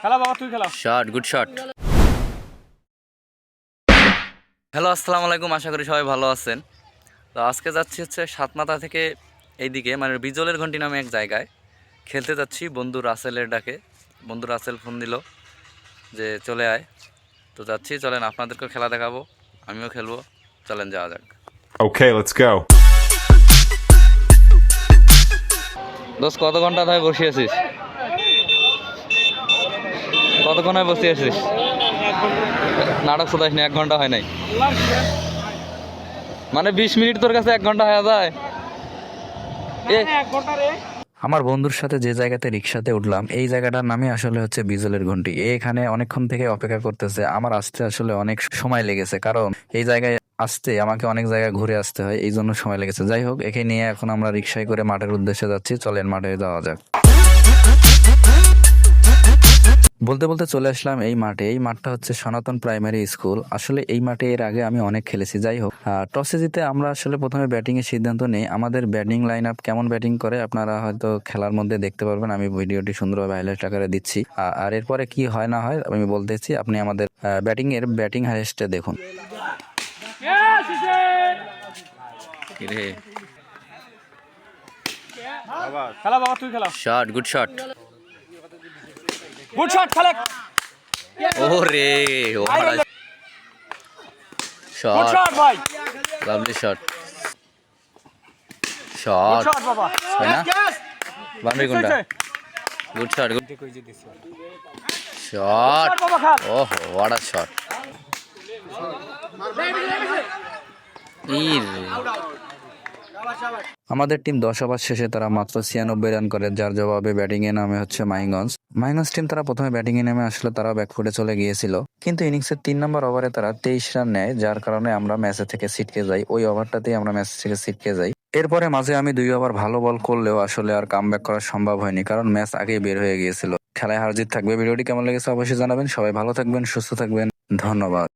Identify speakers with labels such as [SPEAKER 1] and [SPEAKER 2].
[SPEAKER 1] খেলা বাবা তুই খেলা।
[SPEAKER 2] শট গুড শট হ্যালো আসসালামু আলাইকুম আশা করি সবাই ভালো আছেন। তো আজকে যাচ্ছি হচ্ছে সাতমাথা থেকে এইদিকে মানে বিজলের ঘন্টি নামে এক জায়গায়। খেলতে যাচ্ছি বন্ধু রাসেলের ডাকে। বন্ধু রাসেল ফোন দিল যে চলে আয়। তো যাচ্ছি চলেন আপনাদেরকেও খেলা দেখাবো আমিও খেলব। চলেন যাওয়া যাক।
[SPEAKER 3] ওকে let's go.
[SPEAKER 2] দোস্ত কত ঘণ্টা ধরে বসে আছিস? কতক্ষণ হয় বসে আছিস? নাটক শোধাস না এক ঘণ্টা হয় নাই। মানে বিশ মিনিট তোর কাছে এক ঘণ্টা হয়ে যায়।
[SPEAKER 1] রে।
[SPEAKER 2] আমার বন্ধুর সাথে যে জায়গাতে রিক্সাতে উঠলাম এই জায়গাটার নামে আসলে হচ্ছে বিজলের ঘন্টি এখানে অনেকক্ষণ থেকে অপেক্ষা করতেছে। আমার আসতে আসলে অনেক সময় লেগেছে কারণ এই জায়গায় আসতে আমাকে অনেক জায়গায় ঘুরে আসতে হয় এই জন্য সময় লেগেছে। যাই হোক একে নিয়ে এখন আমরা রিক্সায় করে মাঠের উদ্দেশ্যে যাচ্ছি। চলেন মাঠে যাওয়া যাক। বলতে বলতে চলে আসলাম এই মাঠে। এই মাঠটা হচ্ছে সনাতন প্রাইমারি স্কুল আসলে এই মাঠে এর আগে আমি অনেক খেলেছি যাই হোক। টসে জিতে আমরা আসলে প্রথমে ব্যাটিং এর সিদ্ধান্ত নেই। আমাদের ব্যাটিং লাইন আপ কেমন ব্যাটিং করে আপনারা হয়তো খেলার মধ্যে দেখতে পারবেন। আমি ভিডিওটি সুন্দরভাবে হাইলাইট আকারে দিচ্ছি। আর এরপরে কি হয় না হয় আমি বলতেছি আপনি আমাদের ব্যাটিং এর ব্যাটিং হাইস্টে দেখুন।
[SPEAKER 1] খেলা বাবা তুই খেলা।
[SPEAKER 2] Shot good shot
[SPEAKER 1] good shot খেলে
[SPEAKER 2] ওরে
[SPEAKER 1] গুড
[SPEAKER 2] শট
[SPEAKER 1] শট ভাই।
[SPEAKER 2] লাভলি শট শট
[SPEAKER 1] শট বাবা।
[SPEAKER 2] না? বাউন্ডারি কোনটা? গুড শট গুড শট ওহো হোয়াট আ শট আমাদের টিম দশ ওভার শেষে তারা মাত্র ছিয়ানব্বই রান করে, যার জবাবে ব্যাটিং এ নামে হচ্ছে মাইগঞ্জ। মাইগঞ্জ টিম তারা প্রথমে ব্যাটিং এ নেমে আসলে তারা ব্যাকফুটে চলে গিয়েছিল। কিন্তু ইনিংসের তিন নম্বর ওভারে তারা তেইশ রান নেয়, যার কারণে আমরা ম্যাচে থেকে ছিটকে যাই। ওই ওভারটাতেই আমরা ম্যাচ থেকে ছিটকে যাই। এরপরে মাঝে আমি দুই ওভার ভালো বল করলেও আসলে আর কাম করা সম্ভব হয়নি, কারণ ম্যাচ আগেই বের হয়ে গিয়েছিল। খেলায় হারজিত থাকবে। ভিডিওটি কেমন লেগেছে অবশ্যই জানাবেন। সবাই ভালো থাকবেন, সুস্থ থাকবেন। ধন্যবাদ।